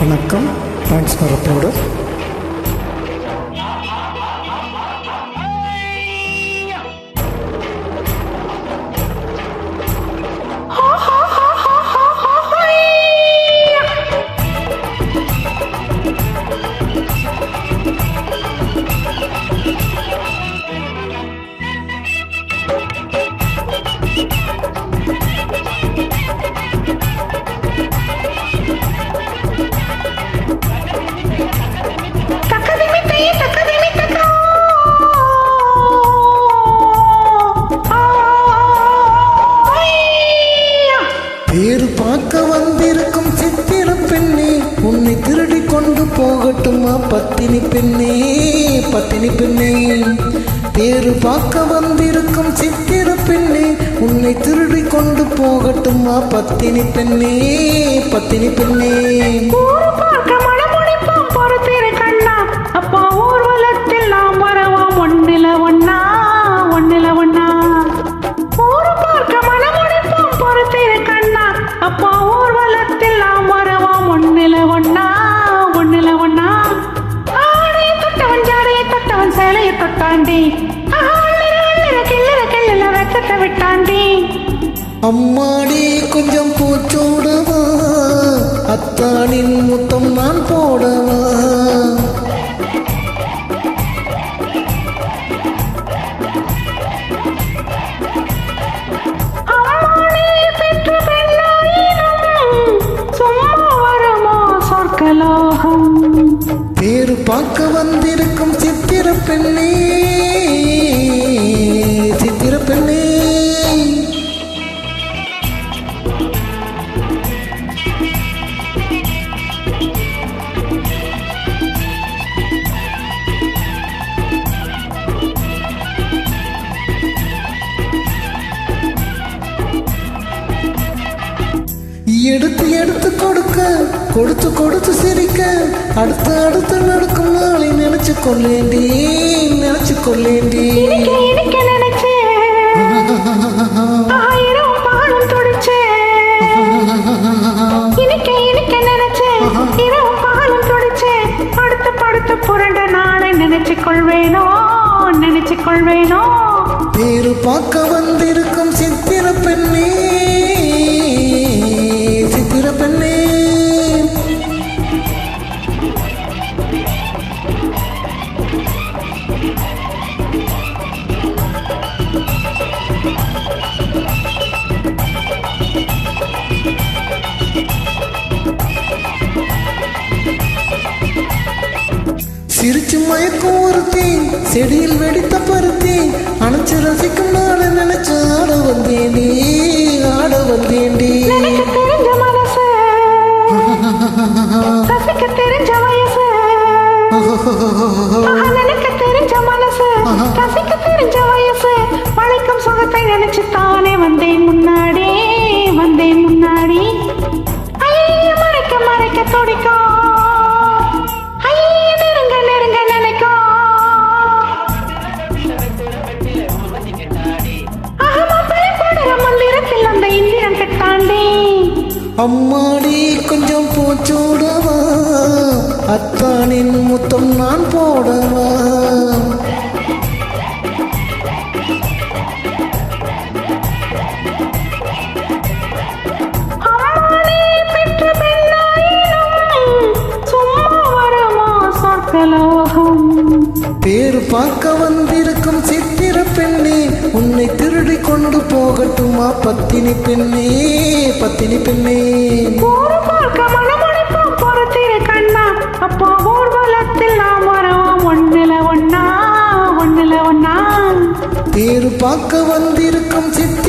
வணக்கம். டிரான்ஸ்பரத்தோடு தக்கதிமித்தை, போகட்டுமா பத்தினி பெண்ணே பத்தினி பெண்ணே. பேரு பார்க்க வந்திருக்கும் சித்திர பெண்ணே உன்னை திருடி கொண்டு போகட்டுமா பத்தினி பெண்ணே பத்தினி பெண்ணே. அம்மாடி கொஞ்சம் பூச்சோடவா? அத்தானின் முத்தம் நான் போடவா? பார்க்க வந்திருக்கும் சித்திர பெண்ணே. எடுத்து எடுத்து கொடுக்க கொடுத்து கொடுத்து சிரிக்க. அடுத்து அடுத்து நடக்கும் நாளை நினைச்சு கொள்ளேண்டி நினைச்சு கொள்ளேண்டி. புரண்ட நாளை நினைச்சு கொள்வேனோ நினைச்சு கொள்வேனோ. பேரு பார்க்க வந்திருக்கும் சித்திர பெண்ணே. சிரிச்சு மயக்கும் ஒருத்தி செடியில் வெடித்த பருத்தி அணைச்சு ரசிக்கும் நாளை நினைச்சு ஆட வந்தேண்டி ஆட வந்தேண்டி பழைக்கும் சுகத்தை நினைச்சு தானே வந்தேன் முன்னாடி வந்தேன் முன்னாடி. மறைக்க மறைக்க துடிக்க கட்டாண்டி அம்மாடி கொஞ்சம் பூச்சூடவா? அத்தானின் முத்தம் நான் போடவா? பேரு பார்க்க உன்னை திருடி கொண்டு போகட்டுமா பத்தினி பெண்ணே பத்தினி பெண்ணே. அப்பா ஊர்வலத்தில் நாம் வரோம் ஒண்ணுல ஒண்ணா ஒண்ணுல ஒண்ணா. பேரு பார்க்க வந்திருக்கும் சித்திர